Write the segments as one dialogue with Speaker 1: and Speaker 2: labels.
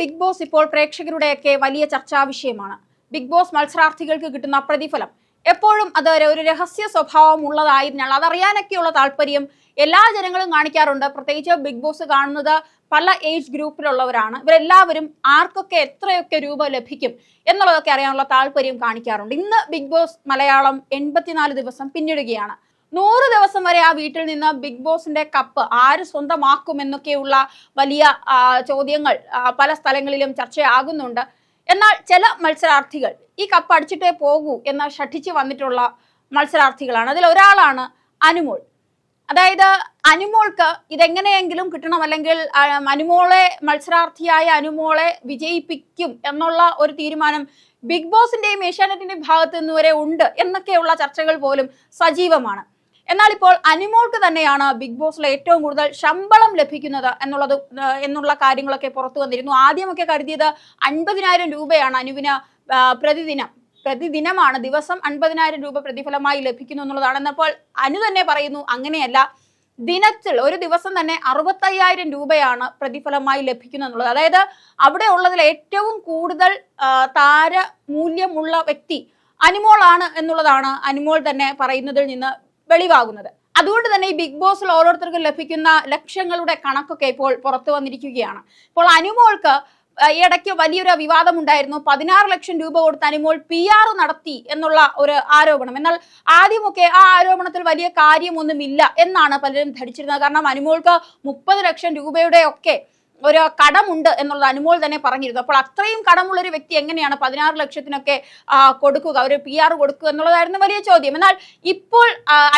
Speaker 1: Big boss ഇപ്പോൾ പ്രേക്ഷകരുടെയൊക്കെ വലിയ ചർച്ചാ വിഷയമാണ്. ബിഗ് ബോസ് മത്സരാർത്ഥികൾക്ക് കിട്ടുന്ന പ്രതിഫലം. എപ്പോഴും അത് ഒരു- രഹസ്യ സ്വഭാവം ഉള്ളതായതിനാൽ അതറിയാനൊക്കെയുള്ള താല്പര്യം എല്ലാ ജനങ്ങളും കാണിക്കാറുണ്ട്. പ്രത്യേകിച്ച് ബിഗ് ബോസ് കാണുന്നത് പല ഏജ് ഗ്രൂപ്പിലുള്ളവരാണ്. ഇവരെല്ലാവരും ആർക്കൊക്കെ എത്രയൊക്കെ രൂപ ലഭിക്കും എന്നുള്ളതൊക്കെ അറിയാനുള്ള താല്പര്യം കാണിക്കാറുണ്ട്. ഇന്ന് ബിഗ് ബോസ് മലയാളം എൺപത്തിനാല് ദിവസം പിന്നിടുകയാണ്. നൂറ് ദിവസം വരെ ആ വീട്ടിൽ നിന്ന് ബിഗ് ബോസിന്റെ കപ്പ് ആര് സ്വന്തമാക്കും എന്നൊക്കെയുള്ള വലിയ ചോദ്യങ്ങൾ പല സ്ഥലങ്ങളിലും ചർച്ചയാകുന്നുണ്ട്. എന്നാൽ ചില മത്സരാർത്ഥികൾ ഈ കപ്പ് അടിച്ചിട്ടേ പോകൂ എന്ന് ഷഠിച്ച് വന്നിട്ടുള്ള മത്സരാർത്ഥികളാണ്. അതിൽ ഒരാളാണ് അനുമോൾ. അതായത് അനുമോൾക്ക് ഇതെങ്ങനെയെങ്കിലും കിട്ടണം അല്ലെങ്കിൽ അനുമോളെ മത്സരാർത്ഥിയായ അനുമോളെ വിജയിപ്പിക്കും എന്നുള്ള ഒരു തീരുമാനം ബിഗ് ബോസിന്റെയും ഏഷ്യാനെറ്റിന്റെയും ഭാഗത്ത് നിന്ന് വരെ ഉണ്ട് എന്നൊക്കെയുള്ള ചർച്ചകൾ പോലും സജീവമാണ്. എന്നാൽ ഇപ്പോൾ അനിമോൾക്ക് തന്നെയാണ് ബിഗ് ബോസിൽ ഏറ്റവും കൂടുതൽ ശമ്പളം ലഭിക്കുന്നത് എന്നുള്ളത് എന്നുള്ള കാര്യങ്ങളൊക്കെ പുറത്തു വന്നിരുന്നു. ആദ്യമൊക്കെ കരുതിയത് അൻപതിനായിരം രൂപയാണ് അനുവിന് പ്രതിദിനം. പ്രതിദിനമാണ് ദിവസം അൻപതിനായിരം രൂപ പ്രതിഫലമായി ലഭിക്കുന്നു എന്നുള്ളതാണ്. എന്നപ്പോൾ അനു തന്നെ പറയുന്നു അങ്ങനെയല്ല. ദിനത്തിൽ ഒരു ദിവസം തന്നെ അറുപത്തയ്യായിരം രൂപയാണ് പ്രതിഫലമായി ലഭിക്കുന്നു എന്നുള്ളത്. അതായത് അവിടെ ഉള്ളതിൽ ഏറ്റവും കൂടുതൽ താര മൂല്യമുള്ള വ്യക്തി അനുമോളാണ് എന്നുള്ളതാണ് അനിമോൾ തന്നെ പറയുന്നതിൽ നിന്ന് വെളിവാകുന്നത്. അതുകൊണ്ട് തന്നെ ഈ ബിഗ് ബോസിൽ ഓരോരുത്തർക്കും ലഭിക്കുന്ന ലക്ഷങ്ങളുടെ കണക്കൊക്കെ ഇപ്പോൾ പുറത്തു വന്നിരിക്കുകയാണ്. ഇപ്പോൾ അനുമോൾക്ക് ഇടയ്ക്ക് വലിയൊരു വിവാദം ഉണ്ടായിരുന്നു പതിനാറ് ലക്ഷം രൂപ കൊടുത്ത് അനുമോൾ പി ആർ നടത്തി എന്നുള്ള ഒരു ആരോപണം. എന്നാൽ ആദ്യമൊക്കെ ആ ആരോപണത്തിൽ വലിയ കാര്യമൊന്നുമില്ല എന്നാണ് പലരും ധരിച്ചിരുന്നത്. കാരണം അനുമോൾക്ക് മുപ്പത് ലക്ഷം രൂപയുടെ ഒക്കെ ഒരു കടമുണ്ട് എന്നുള്ളത് അനുമോൾ തന്നെ പറഞ്ഞിരുന്നു. അപ്പോൾ അത്രയും കടമുള്ള ഒരു വ്യക്തി എങ്ങനെയാണ് പതിനാറ് ലക്ഷത്തിനൊക്കെ കൊടുക്കുക ഒരു പി ആർ കൊടുക്കുക എന്നുള്ളതായിരുന്നു വലിയ ചോദ്യം. എന്നാൽ ഇപ്പോൾ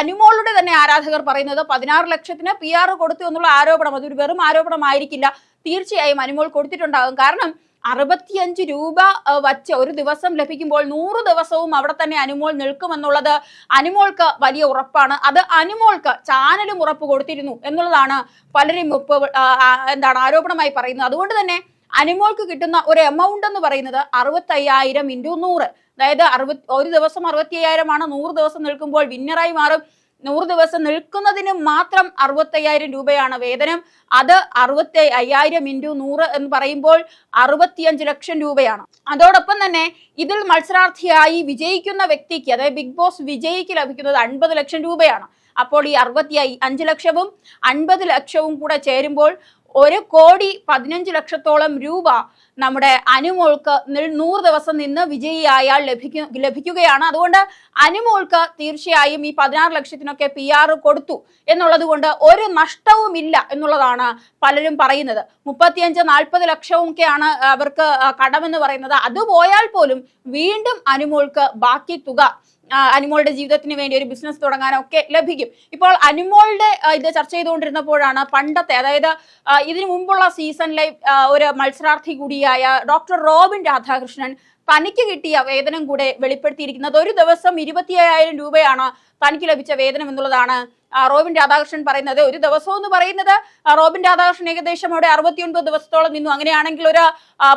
Speaker 1: അനുമോളുടെ തന്നെ ആരാധകർ പറയുന്നത് പതിനാറ് ലക്ഷത്തിന് പി ആർ കൊടുത്തു എന്നുള്ള ആരോപണം അതൊരു വെറും ആരോപണമായിരിക്കില്ല. തീർച്ചയായും അനുമോൾ കൊടുത്തിട്ടുണ്ടാകും. കാരണം അറുപത്തിയഞ്ച് രൂപ വച്ച് ഒരു ദിവസം ലഭിക്കുമ്പോൾ നൂറ് ദിവസവും അവിടെ തന്നെ അനുമോൾ നിൽക്കുമെന്നുള്ളത് അനുമോൾക്ക് വലിയ ഉറപ്പാണ്. അത് അനുമോൾക്ക് ചാനലും ഉറപ്പ് കൊടുത്തിരുന്നു എന്നുള്ളതാണ് പലരും എന്താണ് ആരോപണമായി പറയുന്നത്. അതുകൊണ്ട് തന്നെ അനുമോൾക്ക് കിട്ടുന്ന ഒരു എമൗണ്ട് എന്ന് പറയുന്നത് അറുപത്തയ്യായിരം ഇന്റു നൂറ്. അതായത് അറുപത് ഒരു ദിവസം അറുപത്തി അയ്യായിരമാണ് നൂറ് ദിവസം നിൽക്കുമ്പോൾ വിന്നറായി മാറും. നൂറ് ദിവസം നിൽക്കുന്നതിന് മാത്രം അറുപത്തയ്യായിരം രൂപയാണ് വേതനം. അത് അറുപത്തി അയ്യായിരം ഇന്റു നൂറ് എന്ന് പറയുമ്പോൾ അറുപത്തിയഞ്ച് ലക്ഷം രൂപയാണ്. അതോടൊപ്പം തന്നെ ഇതിൽ മത്സരാർത്ഥിയായി വിജയിക്കുന്ന വ്യക്തിക്ക് അതായത് ബിഗ് ബോസ് വിജയിക്ക് ലഭിക്കുന്നത് അൻപത് ലക്ഷം രൂപയാണ്. അപ്പോൾ ഈ അറുപത്തി അഞ്ച് ലക്ഷവും അൻപത് ലക്ഷവും കൂടെ ചേരുമ്പോൾ ഒരു കോടി പതിനഞ്ച് ലക്ഷത്തോളം രൂപ നമ്മുടെ അനുമോൾക്ക് നൂറ് ദിവസം നിന്ന് വിജയിയായാൽ ലഭിക്കു ലഭിക്കുകയാണ്. അതുകൊണ്ട് അനുമോൾക്ക് തീർച്ചയായും ഈ പതിനാറ് ലക്ഷത്തിനൊക്കെ പി ആർ കൊടുത്തു എന്നുള്ളത് കൊണ്ട് ഒരു നഷ്ടവുമില്ല എന്നുള്ളതാണ് പലരും പറയുന്നത്. മുപ്പത്തിയഞ്ച് നാൽപ്പത് ലക്ഷമൊക്കെയാണ് അവർക്ക് ആ, കടമെന്ന് പറയുന്നത്. അത് പോയാൽ പോലും വീണ്ടും അനുമോൾക്ക് ബാക്കി തുക അനുമോളുടെ ജീവിതത്തിന് വേണ്ടി ഒരു ബിസിനസ് തുടങ്ങാനൊക്കെ ലഭിക്കും. ഇപ്പോൾ അനുമോളുടെ ഇത് ചർച്ച ചെയ്തുകൊണ്ടിരുന്നപ്പോഴാണ് പണ്ടത്തെ അതായത് ഇതിനു മുമ്പുള്ള സീസണിലെ ഒരു മത്സരാർത്ഥി കൂടിയായ ഡോക്ടർ റോബിൻ രാധാകൃഷ്ണൻ തനിക്ക് കിട്ടിയ വേതനം കൂടെ വെളിപ്പെടുത്തിയിരിക്കുന്നത് ഒരു ദിവസം ഇരുപത്തി രൂപയാണ് തനിക്ക് ലഭിച്ച വേതനം എന്നുള്ളതാണ് റോബിൻ രാധാകൃഷ്ണൻ പറയുന്നത് ഒരു ദിവസം എന്ന് പറയുന്നത് റോബിൻ രാധാകൃഷ്ണൻ ഏകദേശം അവിടെ അറുപത്തിയൊൻപത് ദിവസത്തോളം നിന്നു. അങ്ങനെയാണെങ്കിൽ ഒരു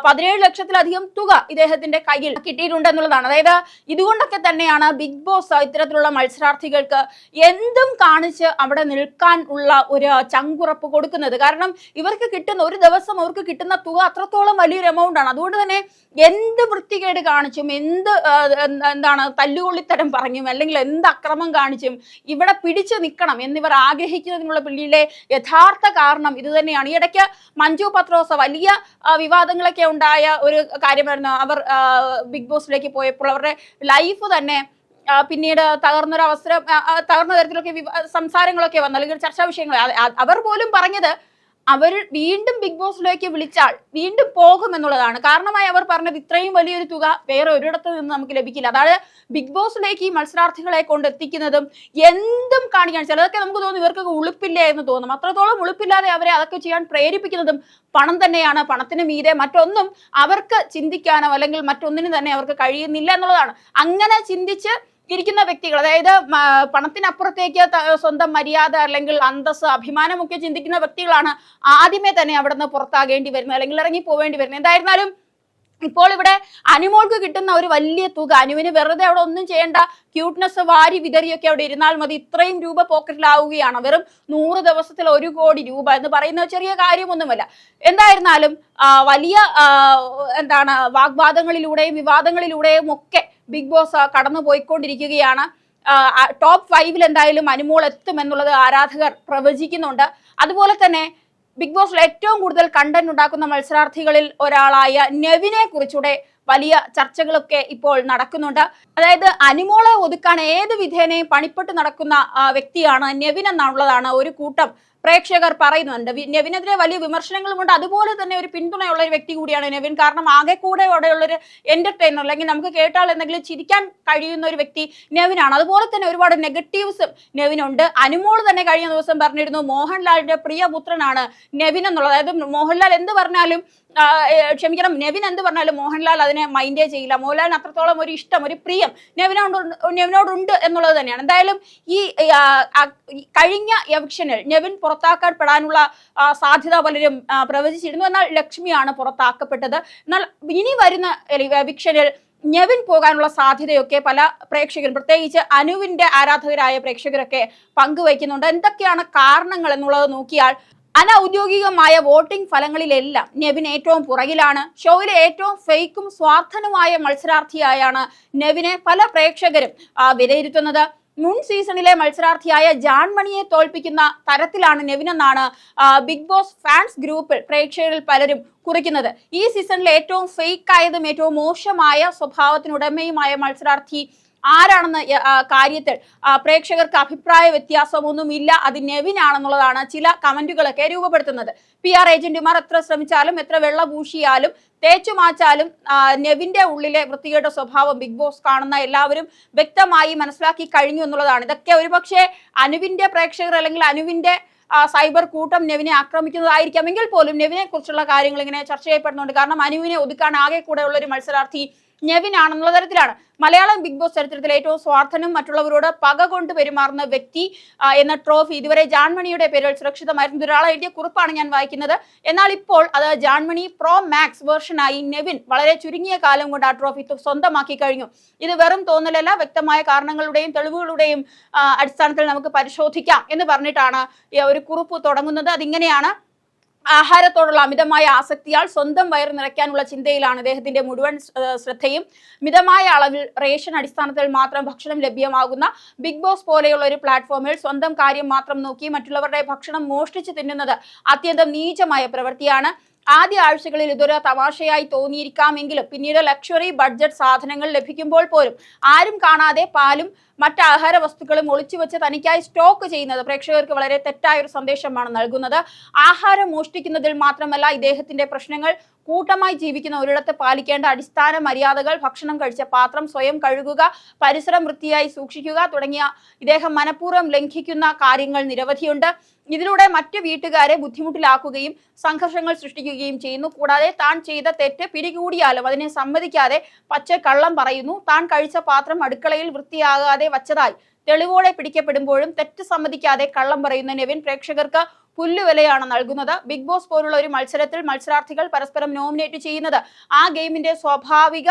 Speaker 1: പതിനേഴ് ലക്ഷത്തിലധികം തുക ഇദ്ദേഹത്തിന്റെ കയ്യിൽ കിട്ടിയിട്ടുണ്ട് എന്നുള്ളതാണ് അതായത് ഇതുകൊണ്ടൊക്കെ തന്നെയാണ് ബിഗ് ബോസ് ഇത്തരത്തിലുള്ള മത്സരാർത്ഥികൾക്ക് എന്തും കാണിച്ച് അവിടെ നിൽക്കാൻ ഉള്ള ഒരു ചങ്കുറപ്പ് കൊടുക്കുന്നത്. കാരണം ഇവർക്ക് കിട്ടുന്ന ഒരു ദിവസം അവർക്ക് കിട്ടുന്ന തുക അത്രത്തോളം വലിയൊരു എമൗണ്ട് ആണ്. അതുകൊണ്ട് തന്നെ എന്ത് വൃത്തികേട് കാണിച്ചും എന്ത് എന്താണ് തല്ലുകൊള്ളിത്തരം പറഞ്ഞും അല്ലെങ്കിൽ എന്ത് അക്രമം കാണിച്ചും ഇവിടെ പിടിച്ചു നിൽക്കണം എന്നിവർ ആഗ്രഹിക്കുന്നതിനുള്ള പിന്നിലെ യഥാർത്ഥ കാരണം ഇത് തന്നെയാണ് ഈ ഇടയ്ക്ക് മഞ്ജു പത്രോസ വലിയ വിവാദങ്ങളൊക്കെ ഉണ്ടായ ഒരു കാര്യമായിരുന്നു. അവർ ബിഗ് ബോസിലേക്ക് പോയപ്പോൾ അവരുടെ ലൈഫ് തന്നെ പിന്നീട് തകർന്നൊരു അവസരം തകർന്ന തരത്തിലൊക്കെ സംസാരങ്ങളൊക്കെ വന്നു. അല്ലെങ്കിൽ ചർച്ചാ വിഷയങ്ങൾ. അവർ പോലും പറഞ്ഞത് അവർ വീണ്ടും ബിഗ് ബോസിലേക്ക് വിളിച്ചാൽ വീണ്ടും പോകും എന്നുള്ളതാണ് കാരണമായി അവർ പറഞ്ഞത് ഇത്രയും വലിയൊരു തുക വേറെ ഒരിടത്ത് നിന്ന് നമുക്ക് ലഭിക്കില്ല. അതായത് ബിഗ് ബോസിലേക്ക് ഈ മത്സരാർത്ഥികളെ കൊണ്ട് എത്തിക്കുന്നതും എന്തും കാണിക്കാൻ ചിലതൊക്കെ നമുക്ക് തോന്നും ഇവർക്കൊക്കെ ഉളുപ്പില്ല എന്ന് തോന്നും. അത്രത്തോളം ഉളുപ്പില്ലാതെ അവരെ അതൊക്കെ ചെയ്യാൻ പ്രേരിപ്പിക്കുന്നതും പണം തന്നെയാണ്. പണത്തിന് മീതെ മറ്റൊന്നും അവർക്ക് ചിന്തിക്കാനോ അല്ലെങ്കിൽ മറ്റൊന്നിനും തന്നെ അവർക്ക് കഴിയുന്നില്ല എന്നുള്ളതാണ്. അങ്ങനെ ചിന്തിച്ച് ഇരിക്കുന്ന വ്യക്തികൾ അതായത് പണത്തിനപ്പുറത്തേക്ക് സ്വന്തം മര്യാദ അല്ലെങ്കിൽ അന്തസ് അഭിമാനമൊക്കെ ചിന്തിക്കുന്ന വ്യക്തികളാണ് ആദ്യമേ തന്നെ അവിടെ നിന്ന് പുറത്താകേണ്ടി വരുന്നത് അല്ലെങ്കിൽ ഇറങ്ങി പോവേണ്ടി വരുന്നത്. എന്തായിരുന്നാലും ഇപ്പോൾ ഇവിടെ അനുമോൾക്ക് കിട്ടുന്ന ഒരു വലിയ തുക അനുവിന് വെറുതെ അവിടെ ഒന്നും ചെയ്യേണ്ട ക്യൂട്ട്നെസ് വാരി വിതറിയൊക്കെ അവിടെ ഇരുന്നാൽ മതി. ഇത്രയും രൂപ പോക്കറ്റിലാവുകയാണ്. വെറും നൂറ് ദിവസത്തിൽ ഒരു കോടി രൂപ എന്ന് പറയുന്ന ചെറിയ കാര്യമൊന്നുമല്ല. എന്തായിരുന്നാലും വലിയ എന്താണ് വാഗ്വാദങ്ങളിലൂടെയും വിവാദങ്ങളിലൂടെയും ഒക്കെ ബിഗ് ബോസ് കടന്നു പോയിക്കൊണ്ടിരിക്കുകയാണ്. ടോപ്പ് ഫൈവിൽ എന്തായാലും അനുമോൾ എത്തും എന്നുള്ളത് ആരാധകർ പ്രവചിക്കുന്നുണ്ട്. അതുപോലെ തന്നെ ബിഗ് ബോസിൽ ഏറ്റവും കൂടുതൽ കണ്ടന്റ് ഉണ്ടാക്കുന്ന മത്സരാർത്ഥികളിൽ ഒരാളായ നെവിനെ കുറിച്ചുകൂടെ വലിയ ചർച്ചകളൊക്കെ ഇപ്പോൾ നടക്കുന്നുണ്ട്. അതായത് അനുമോളെ ഒതുക്കാൻ ഏത് വിധേനയും പണിപ്പെട്ട് നടക്കുന്ന വ്യക്തിയാണ് നെവിൻ എന്നുള്ളതാണ് ഒരു കൂട്ടം പ്രേക്ഷകർ പറയുന്നുണ്ട്. നെവിനെതിരെ വലിയ വിമർശനങ്ങളുമുണ്ട് അതുപോലെ തന്നെ ഒരു പിന്തുണയുള്ള ഒരു വ്യക്തി കൂടിയാണ് നെവിൻ. കാരണം ആകെ കൂടെ ഒരു എന്റർടൈനർ അല്ലെങ്കിൽ നമുക്ക് കേട്ടാൽ എന്തെങ്കിലും ചിരിക്കാൻ കഴിയുന്ന ഒരു വ്യക്തി നെവിനാണ്. അതുപോലെ തന്നെ ഒരുപാട് നെഗറ്റീവ്സും നെവിനുണ്ട്. അനുമോൾ തന്നെ കഴിഞ്ഞ ദിവസം പറഞ്ഞിരുന്നു മോഹൻലാലിന്റെ പ്രിയപുത്രനാണ് നെവിൻ എന്നുള്ളത്. അതായത് മോഹൻലാൽ എന്ത് പറഞ്ഞാലും ക്ഷമിക്കണം. നെവിൻ എന്ത് പറഞ്ഞാലും മോഹൻലാൽ അതിനെ മൈൻഡേ ചെയ്യില്ല. മോഹൻലാലിന് അത്രത്തോളം ഒരു ഇഷ്ടം ഒരു പ്രിയം നെവിനോട് നെവിനോടുണ്ട് എന്നുള്ളത് തന്നെയാണ്. എന്തായാലും ഈ കഴിഞ്ഞ എവിക്ഷനിൽ നെവിൻ പുറത്താക്കപ്പെടാനുള്ള സാധ്യത പലരും പ്രവചിച്ചിരുന്നു. എന്നാൽ ലക്ഷ്മിയാണ് പുറത്താക്കപ്പെട്ടത്. എന്നാൽ ഇനി വരുന്ന എവിക്ഷനിൽ നെവിൻ പോകാനുള്ള സാധ്യതയൊക്കെ പല പ്രേക്ഷകരും പ്രത്യേകിച്ച് അനുവിന്റെ ആരാധകരായ പ്രേക്ഷകരൊക്കെ പങ്കുവയ്ക്കുന്നുണ്ട്. എന്തൊക്കെയാണ് കാരണങ്ങൾ എന്നുള്ളത് നോക്കിയാൽ അനൗദ്യോഗികമായ വോട്ടിംഗ് ഫലങ്ങളിലെല്ലാം നെവിൻ ഏറ്റവും പുറകിലാണ്. ഷോയിലെ ഏറ്റവും ഫേക്കും സ്വാർത്ഥനുമായ മത്സരാർത്ഥിയായാണ് നെവിനെ പല പ്രേക്ഷകരും വിലയിരുത്തുന്നത്. മുൻ സീസണിലെ മത്സരാർത്ഥിയായ ജാൻമണിയെ തോൽപ്പിക്കുന്ന തരത്തിലാണ് നെവിനെന്നാണ് ബിഗ് ബോസ് ഫാൻസ് ഗ്രൂപ്പിൽ പ്രേക്ഷകരിൽ പലരും കുറിക്കുന്നത്. ഈ സീസണിലെ ഏറ്റവും ഫേക്ക് ആയതും ഏറ്റവും മോശമായ സ്വഭാവത്തിനുടമയുമായ മത്സരാർത്ഥി ആരാണെന്ന കാര്യത്തിൽ പ്രേക്ഷകർക്ക് അഭിപ്രായ വ്യത്യാസമൊന്നുമില്ല. അത് നെവിൻ ആണെന്നുള്ളതാണ് ചില കമന്റുകളൊക്കെ രൂപപ്പെടുത്തുന്നത്. പി ആർ ഏജന്റുമാർ എത്ര ശ്രമിച്ചാലും എത്ര വെള്ള പൂശിയാലും തേച്ചു മാച്ചാലും നെവിന്റെ ഉള്ളിലെ വൃത്തികേട സ്വഭാവം ബിഗ് ബോസ് കാണുന്ന എല്ലാവരും വ്യക്തമായി മനസ്സിലാക്കി കഴിഞ്ഞു എന്നുള്ളതാണ്. ഇതൊക്കെ ഒരുപക്ഷെ അനുവിന്റെ പ്രേക്ഷകർ അല്ലെങ്കിൽ അനുവിന്റെ സൈബർ കൂട്ടം നെവിനെ ആക്രമിക്കുന്നതായിരിക്കാം. എങ്കിൽ പോലും നെവിനെ കുറിച്ചുള്ള കാര്യങ്ങൾ ഇങ്ങനെ ചർച്ച ചെയ്യപ്പെടുന്നുണ്ട്. കാരണം അനുവിനെ ഒതുക്കാൻ ആകെ കൂടെ ഉള്ള ഒരു മത്സരാർത്ഥി നെവിൻ ആണെന്നുള്ള തരത്തിലാണ്. മലയാളം ബിഗ് ബോസ് ചരിത്രത്തിൽ ഏറ്റവും സ്വാർത്ഥനും മറ്റുള്ളവരോട് പക കൊണ്ട് പെരുമാറുന്ന വ്യക്തി എന്ന ട്രോഫി ഇതുവരെ ജാൻമണിയുടെ പേരിൽ സുരക്ഷിതമായിരുന്നു. ഒരാളെ എഴുതിയ കുറിപ്പാണ് ഞാൻ വായിക്കുന്നത്. എന്നാൽ ഇപ്പോൾ അത് ജാൻമണി പ്രോ മാക്സ് വേർഷനായി നെവിൻ വളരെ ചുരുങ്ങിയ കാലം കൊണ്ട് ആ ട്രോഫി സ്വന്തമാക്കി കഴിഞ്ഞു. ഇത് വെറും തോന്നലല്ല വ്യക്തമായ കാരണങ്ങളുടെയും തെളിവുകളുടെയും അടിസ്ഥാനത്തിൽ നമുക്ക് പരിശോധിക്കാം എന്ന് പറഞ്ഞിട്ടാണ് ഒരു കുറിപ്പ് തുടങ്ങുന്നത്. അതിങ്ങനെയാണ് ആഹാരത്തോടുള്ള അമിതമായ ആസക്തിയാൽ സ്വന്തം വയറ് നിറയ്ക്കാനുള്ള ചിന്തയിലാണ് ഇദ്ദേഹത്തിന്റെ മുഴുവൻ ശ്രദ്ധയും. മിതമായ അളവിൽ റേഷൻ അടിസ്ഥാനത്തിൽ മാത്രം ഭക്ഷണം ലഭ്യമാകുന്ന ബിഗ് ബോസ് പോലെയുള്ള ഒരു പ്ലാറ്റ്ഫോമിൽ സ്വന്തം കാര്യം മാത്രം നോക്കി മറ്റുള്ളവരുടെ ഭക്ഷണം മോഷ്ടിച്ച് തിന്നുന്നത് അത്യന്തം നീചമായ പ്രവൃത്തിയാണ്. ആദ്യ ആഴ്ചകളിൽ ഇതൊരു തമാശയായി തോന്നിയിരിക്കാമെങ്കിലും പിന്നീട് ലക്ഷറി ബഡ്ജറ്റ് സാധനങ്ങൾ ലഭിക്കുമ്പോൾ പോലും ആരും കാണാതെ പാലും മറ്റ് വസ്തുക്കളും ഒളിച്ചു വെച്ച് തനിക്കായി സ്റ്റോക്ക് ചെയ്യുന്നത് പ്രേക്ഷകർക്ക് വളരെ തെറ്റായ ഒരു സന്ദേശമാണ് നൽകുന്നത്. ആഹാരം മോഷ്ടിക്കുന്നതിൽ മാത്രമല്ല ഇദ്ദേഹത്തിന്റെ പ്രശ്നങ്ങൾ കൂട്ടമായി ജീവിക്കുന്ന ഒരിടത്ത് പാലിക്കേണ്ട അടിസ്ഥാന മര്യാദകൾ ഭക്ഷണം കഴിച്ച പാത്രം സ്വയം കഴുകുക പരിസരം വൃത്തിയായി സൂക്ഷിക്കുക തുടങ്ങിയ ഇദ്ദേഹം മനഃപൂർവം ലംഘിക്കുന്ന കാര്യങ്ങൾ നിരവധിയുണ്ട്. ഇതിലൂടെ മറ്റു വീട്ടുകാരെ ബുദ്ധിമുട്ടിലാക്കുകയും സംഘർഷങ്ങൾ സൃഷ്ടിക്കുകയും ചെയ്യുന്നു. കൂടാതെ താൻ ചെയ്ത തെറ്റ് പിടികൂടിയാലും അതിനെ സമ്മതിക്കാതെ പച്ച കള്ളം പറയുന്നു. താൻ കഴിച്ച പാത്രം അടുക്കളയിൽ വൃത്തിയാകാതെ വച്ചതായി തെളിവോടെ പിടിക്കപ്പെടുമ്പോഴും തെറ്റ് സമ്മതിക്കാതെ കള്ളം പറയുന്ന നെവിൻ പ്രേക്ഷകർക്ക് പുല്ലുവിലയാണ് നൽകുന്നത്. ബിഗ് ബോസ് പോലുള്ള ഒരു മത്സരത്തിൽ മത്സരാർത്ഥികൾ പരസ്പരം നോമിനേറ്റ് ചെയ്യുന്നത് ആ ഗെയിമിന്റെ സ്വാഭാവിക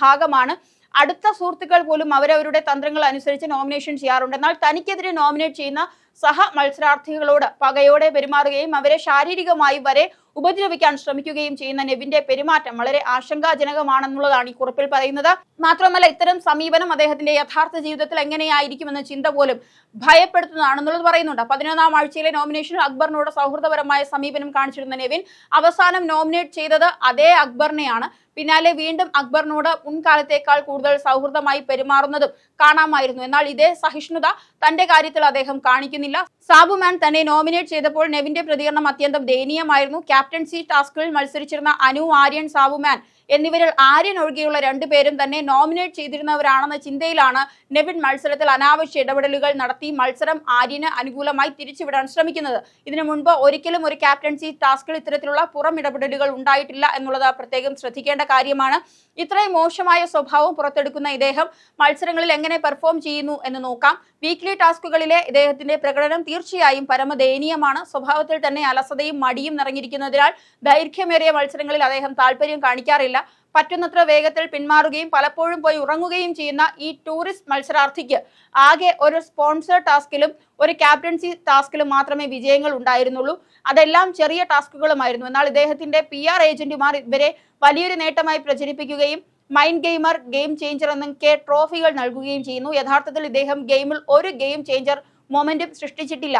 Speaker 1: ഭാഗമാണ്. അടുത്ത സുഹൃത്തുക്കൾ പോലും അവരവരുടെ തന്ത്രങ്ങൾ അനുസരിച്ച് നോമിനേഷൻ ചെയ്യാറുണ്ട്. എന്നാൽ തനിക്കെതിരെ നോമിനേറ്റ് ചെയ്യുന്ന സഹ മത്സരാർത്ഥികളോട് പകയോടെ പെരുമാറുകയും അവരെ ശാരീരികമായി വരെ ഉപദ്രവിക്കാൻ ശ്രമിക്കുകയും ചെയ്യുന്ന നെവിന്റെ പെരുമാറ്റം വളരെ ആശങ്കാജനകമാണെന്നുള്ളതാണ് ഈ കുറിപ്പിൽ പറയുന്നത്. മാത്രമല്ല ഇത്തരം സമീപനം അദ്ദേഹത്തിന്റെ യഥാർത്ഥ ജീവിതത്തിൽ എങ്ങനെയായിരിക്കുമെന്ന ചിന്ത പോലും ഭയപ്പെടുത്തുന്നതാണെന്നുള്ളത് പറയുന്നുണ്ട്. പതിനൊന്നാം ആഴ്ചയിലെ നോമിനേഷനിൽ അക്ബറിനോട് സൗഹൃദപരമായ സമീപനം കാണിച്ചിരുന്ന നെവിൻ അവസാനം നോമിനേറ്റ് ചെയ്തത് അതേ അക്ബറിനെയാണ്. പിന്നാലെ വീണ്ടും അക്ബറിനോട് മുൻകാലത്തേക്കാൾ കൂടുതൽ സൗഹൃദമായി പെരുമാറുന്നതും കാണാമായിരുന്നു. എന്നാൽ ഇതേ സഹിഷ്ണുത തന്റെ കാര്യത്തിൽ അദ്ദേഹം കാണിക്കുന്നില്ല സാബുമാൻ തന്നെ നോമിനേറ്റ് ചെയ്തപ്പോൾ നെവിന്റെ പ്രതികരണം അത്യന്തം ദയനീയമായിരുന്നു. ക്യാപ്റ്റൻസി ടാസ്കുകളിൽ മത്സരിച്ചിരുന്ന അനു ആര്യൻ സാബുമാൻ എന്നിവരിൽ ആര്യൻ ഒഴികെയുള്ള രണ്ടുപേരും തന്നെ നോമിനേറ്റ് ചെയ്തിരുന്നവരാണെന്ന ചിന്തയിലാണ് നെവിൻ മത്സരത്തിൽ അനാവശ്യ ഇടപെടലുകൾ നടത്തി മത്സരം ആര്യന് അനുകൂലമായി തിരിച്ചുവിടാൻ ശ്രമിക്കുന്നത്. ഇതിനു മുൻപ് ഒരിക്കലും ഒരു ക്യാപ്റ്റൻസി ടാസ്കിൽ ഇത്തരത്തിലുള്ള പുറം ഇടപെടലുകൾ ഉണ്ടായിട്ടില്ല എന്നുള്ളത് പ്രത്യേകം ശ്രദ്ധിക്കേണ്ട കാര്യമാണ്. ഇത്രയും മോശമായ സ്വഭാവം പുറത്തെടുക്കുന്ന ഇദ്ദേഹം മത്സരങ്ങളിൽ എങ്ങനെ പെർഫോം ചെയ്യുന്നു എന്ന് നോക്കാം. വീക്ക്ലി ടാസ്കുകളിലെ ഇദ്ദേഹത്തിന്റെ പ്രകടനം തീർച്ചയായും പരമദയനീയമാണ്. സ്വഭാവത്തിൽ തന്നെ അലസതയും മടിയും നിറഞ്ഞിരിക്കുന്നതിനാൽ ദൈർഘ്യമേറിയ മത്സരങ്ങളിൽ അദ്ദേഹം താല്പര്യം കാണിക്കാറില്ല. പറ്റുന്നത്ര വേഗത്തിൽ പിന്മാറുകയും പലപ്പോഴും പോയി ഉറങ്ങുകയും ചെയ്യുന്ന ഈ ടൂറിസ്റ്റ് മത്സരാർത്ഥിക്ക് ആകെ ഒരു സ്പോൺസർ ടാസ്കിലും ഒരു ക്യാപ്റ്റൻസി ടാസ്കിലും മാത്രമേ വിജയങ്ങൾ ഉണ്ടായിരുന്നുള്ളൂ. അതെല്ലാം ചെറിയ ടാസ്കുകളുമായിരുന്നു എന്നാൽ ഇദ്ദേഹത്തിന്റെ പി ആർ ഏജന്റുമാർ ഇവരെ വലിയൊരു നേട്ടമായി പ്രചരിപ്പിക്കുകയും മൈൻഡ് ഗെയിമർ ഗെയിം ചേഞ്ചർ എന്നൊക്കെ ട്രോഫികൾ നൽകുകയും ചെയ്യുന്നു. യഥാർത്ഥത്തിൽ ഇദ്ദേഹം ഗെയിമിൽ ഒരു ഗെയിം ചേഞ്ചർ മൊമെന്റും സൃഷ്ടിച്ചിട്ടില്ല.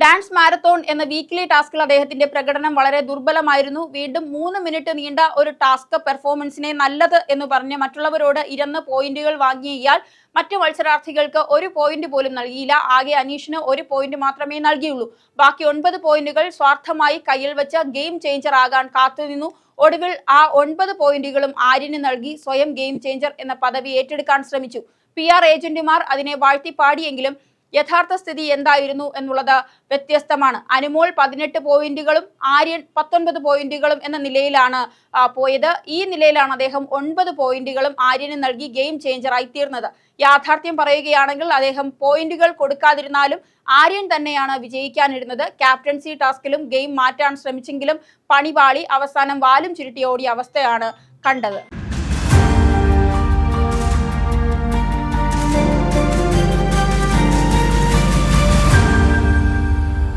Speaker 1: ഡാൻസ് മാരത്തോൺ എന്ന വീക്ക്ലി ടാസ്കിൽ അദ്ദേഹത്തിന്റെ പ്രകടനം വളരെ ദുർബലമായിരുന്നു. വീണ്ടും മൂന്ന് മിനിറ്റ് നീണ്ട ഒരു ടാസ്ക് പെർഫോമൻസിനെ നല്ലത് എന്ന് പറഞ്ഞ് മറ്റുള്ളവരോട് ഇരന്ന് പോയിന്റുകൾ വാങ്ങിയ ഇയാൾ മറ്റു മത്സരാർത്ഥികൾക്ക് ഒരു പോയിന്റ് പോലും നൽകിയില്ല. ആകെ അനീഷിന് ഒരു പോയിന്റ് മാത്രമേ നൽകിയുള്ളൂ. ബാക്കി ഒൻപത് പോയിന്റുകൾ സ്വാർത്ഥമായി കയ്യിൽ വെച്ച ഗെയിം ചേഞ്ചർ ആകാൻ കാത്തുനിന്നു. ഒടുവിൽ ആ ഒൻപത് പോയിന്റുകളും ആര്യന് നൽകി സ്വയം ഗെയിം ചേഞ്ചർ എന്ന പദവി ഏറ്റെടുക്കാൻ ശ്രമിച്ചു. പി ആർ ഏജന്റുമാർ അതിനെ വാഴ്ത്തിപ്പാടിയെങ്കിലും യഥാർത്ഥ സ്ഥിതി എന്തായിരുന്നു എന്നുള്ളത് വ്യത്യസ്തമാണ്. അനുമോൾ പതിനെട്ട് പോയിന്റുകളും ആര്യൻ പത്തൊൻപത് പോയിന്റുകളും എന്ന നിലയിലാണ് പോയത്. ഈ നിലയിലാണ് അദ്ദേഹം ഒൻപത് പോയിന്റുകളും ആര്യന് നൽകി ഗെയിം ചേഞ്ചറായി തീർന്നത്. യാഥാർത്ഥ്യം പറയുകയാണെങ്കിൽ അദ്ദേഹം പോയിന്റുകൾ കൊടുക്കാതിരുന്നാലും ആര്യൻ തന്നെയാണ് വിജയിക്കാനിരുന്നത്. ക്യാപ്റ്റൻസി ടാസ്കിലും ഗെയിം മാറ്റാൻ ശ്രമിച്ചെങ്കിലും പണിപാളി അവസാനം വാലും ചുരുട്ടി ഓടിയ അവസ്ഥയാണ് കണ്ടത്.